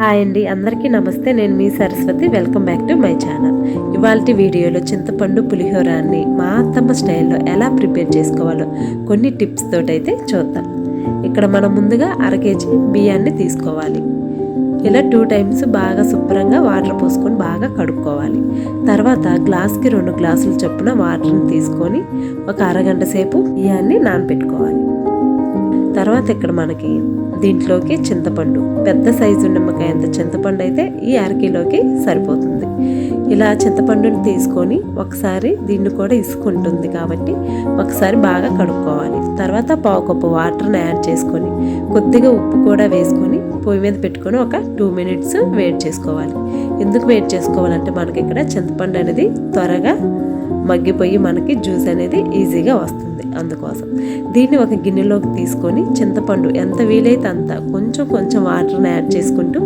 Hi అండి అందరికీ నమస్తే. నేను మీ Saraswati. Welcome back to my channel ఇవాళ వీడియోలో చింతపండు పులిహోరాన్ని మా అత్తమ్మ స్టైల్లో ఎలా ప్రిపేర్ చేసుకోవాలో కొన్ని టిప్స్ తోటైతే చూద్దాం. ఇక్కడ మనం ముందుగా అర కేజీ బియ్యాన్ని తీసుకోవాలి. ఇలా టూ టైమ్స్ బాగా శుభ్రంగా వాటర్ పోసుకొని బాగా కడుక్కోవాలి. తర్వాత గ్లాస్కి రెండు గ్లాసులు చొప్పున వాటర్ని తీసుకొని ఒక అరగంట సేపు బియ్యాన్ని నానబెట్టుకోవాలి తర్వాత ఇక్కడ మనకి దీంట్లోకి చింతపండు. పెద్ద సైజు నిమ్మకాయ అంత చింతపండు అయితే ఈ అరకిలోకి సరిపోతుంది. ఇలా చింతపండుని తీసుకొని ఒకసారి దీన్ని కూడా ఇసుకుంటుంది కాబట్టి ఒకసారి బాగా కడుక్కోవాలి. తర్వాత పావు కప్పు వాటర్ని యాడ్ చేసుకొని కొద్దిగా ఉప్పు కూడా వేసుకొని పొయ్యి మీద పెట్టుకొని ఒక టూ మినిట్స్ వెయిట్ చేసుకోవాలి. ఎందుకు వెయిట్ చేసుకోవాలంటే మనకి ఇక్కడ చింతపండు అనేది త్వరగా మగ్గిపోయి మనకి జ్యూస్ అనేది ఈజీగా వస్తుంది. అందుకోసం. దీన్ని ఒక గిన్నెలోకి తీసుకొని చింతపండు ఎంత వీలైతే అంత కొంచెం కొంచెం వాటర్ని యాడ్ చేసుకుంటూ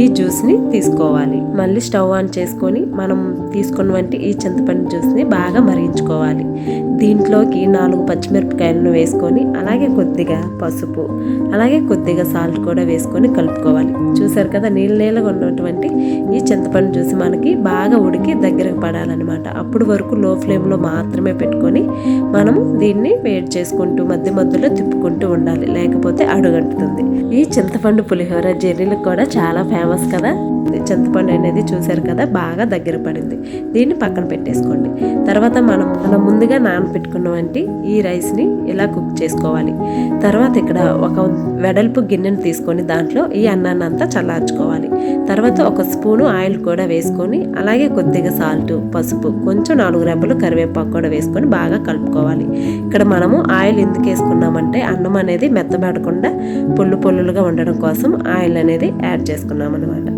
ఈ జ్యూస్ని తీసుకోవాలి. మళ్ళీ స్టవ్ ఆన్ చేసుకొని మనం తీసుకున్నవంటి ఈ చింతపండు జ్యూస్ని బాగా మరిగించుకోవాలి. దీంట్లోకి నాలుగు పచ్చిమిరపకాయలను వేసుకొని అలాగే కొద్దిగా పసుపు అలాగే కొద్దిగా సాల్ట్ కూడా వేసుకొని కలుపుకోవాలి. చూసారు కదా నీళ్ళ నీళ్ళగా ఉన్నటువంటి ఈ చింతపండు జ్యూస్ మనకి బాగా ఉడికి దగ్గరకు పడాలన్నమాట. అప్పుడు వరకు లో ఫ్లేమ్లో మాత్రమే పెట్టుకొని మనం దీన్ని వేడి చేసుకుంటూ మధ్య మధ్యలో తిప్పుకుంటూ ఉండాలి. లేకపోతే అడుగంటుతుంది. ఈ చింతపండు పులిహోర జర్నీలకు కూడా చాలా ఫేమస్ కదా? చింతపండు అనేది చూసారు కదా బాగా దగ్గర పడింది. దీన్ని పక్కన పెట్టేసుకోండి. తర్వాత మనం మనం ముందుగా నానబెట్టుకున్నవంటి ఈ రైస్ని ఇలా కుక్ చేసుకోవాలి. తర్వాత ఇక్కడ ఒక వెడల్పు గిన్నెను తీసుకొని దాంట్లో ఈ అన్నాన్ని అంతా చల్లార్చుకోవాలి. తర్వాత ఒక స్పూను ఆయిల్ కూడా వేసుకొని అలాగే కొద్దిగా సాల్ట్ పసుపు కొంచెం నాలుగు రెబ్బలు కరివేపాకు కూడా వేసుకొని బాగా కలుపుకోవాలి. ఇక్కడ మనము ఆయిల్ ఎందుకు వేసుకున్నామంటే అన్నం అనేది మెత్తబడకుండా పొల్లు పొల్లులుగా ఉండడం కోసం ఆయిల్ అనేది యాడ్ చేసుకున్నాం అనమాట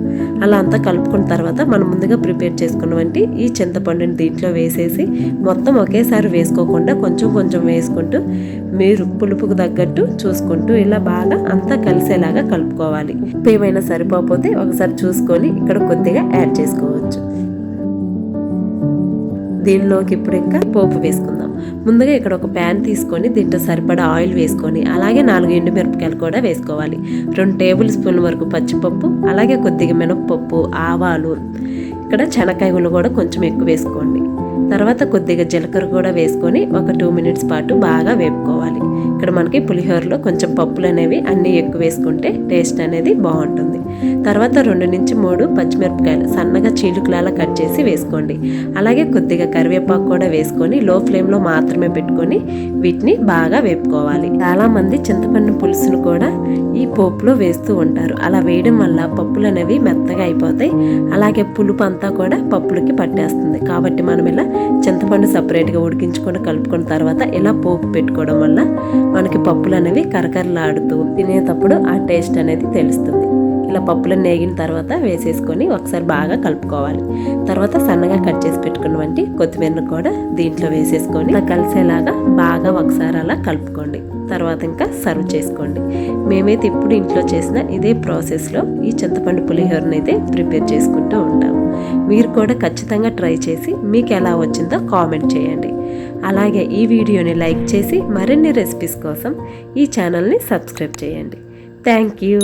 అలా అంతా కలుపుకున్న తర్వాత మనం ముందుగా ప్రిపేర్ చేసుకున్నవంటి ఈ చింతపండుని దీంట్లో వేసేసి మొత్తం ఒకేసారి వేసుకోకుండా కొంచెం కొంచెం వేసుకుంటూ మీరు పులుపుకు తగ్గట్టు చూసుకుంటూ ఇలా బాగా అంతా కలిసేలాగా కలుపుకోవాలి. ఉప్పు ఏమైనా సరిపోతే ఒకసారి చూసుకొని ఇక్కడ కొద్దిగా యాడ్ చేసుకోవచ్చు. దీనిలోకి ఇప్పుడు ఇంకా పోపు వేసుకుందాం. ముందుగా ఇక్కడ ఒక ప్యాన్ తీసుకొని దీంట్లో సరిపడా ఆయిల్ వేసుకొని అలాగే నాలుగు ఎండుమిరపకాయలు కూడా వేసుకోవాలి. రెండు టేబుల్ స్పూన్ వరకు పచ్చిపప్పు అలాగే కొద్దిగా మినపప్పు ఆవాలు ఇక్కడ శనక్కాయలు కూడా కొంచెం ఎక్కువ వేసుకోండి. తర్వాత కొద్దిగా జీలకర్ర కూడా వేసుకొని ఒక టూ మినిట్స్ పాటు బాగా వేపుకోవాలి. ఇక్కడ మనకి పులిహోరలో కొంచెం పప్పులు అనేవి అన్నీ ఎక్కువ వేసుకుంటే టేస్ట్ అనేది బాగుంటుంది. తర్వాత రెండు నుంచి మూడు పచ్చిమిరపకాయలు సన్నగా చీలుకులాగా కట్ చేసి వేసుకోండి. అలాగే కొద్దిగా కరివేపాకు కూడా వేసుకొని లో ఫ్లేమ్లో మాత్రమే పెట్టుకొని వీటిని బాగా వేపుకోవాలి. చాలామంది చింతపండు పులుసును కూడా ఈ పోపులో వేస్తూ ఉంటారు. అలా వేయడం వల్ల పప్పులు అనేవి మెత్తగా అయిపోతాయి. అలాగే పులుపు అంతా కూడా పప్పులకి పట్టేస్తుంది. కాబట్టి మనం ఇలా చింతపండు సపరేట్గా ఉడికించుకొని కలుపుకున్న తర్వాత ఇలా పోపు పెట్టుకోవడం వల్ల మనకి పప్పులు అనేవి కరకరలాడుతూ తినేటప్పుడు ఆ టేస్ట్ అనేది తెలుస్తుంది. ఇలా పప్పులు నేగిన తర్వాత వేసేసుకొని ఒకసారి బాగా కలుపుకోవాలి. తర్వాత సన్నగా కట్ చేసి పెట్టుకున్నవంటి కొత్తిమీరను కూడా దీంట్లో వేసేసుకొని ఇలా కలిసేలాగా బాగా ఒకసారి అలా కలుపుకోండి. తర్వాత ఇంకా సర్వ్ చేసుకోండి. మేమైతే ఇప్పుడు ఇంట్లో చేసిన ఇదే ప్రాసెస్లో ఈ చింతపండు పులిహోరని అయితే ప్రిపేర్ చేసుకుంటూ ఉంటాము. మీరు కూడా ఖచ్చితంగా ట్రై చేసి మీకు ఎలా వచ్చిందో కామెంట్ చేయండి. అలాగే ఈ వీడియోని లైక్ చేసి మరిన్ని రెసిపీస్ కోసం ఈ ఛానల్ని సబ్స్క్రైబ్ చేయండి. Thank you.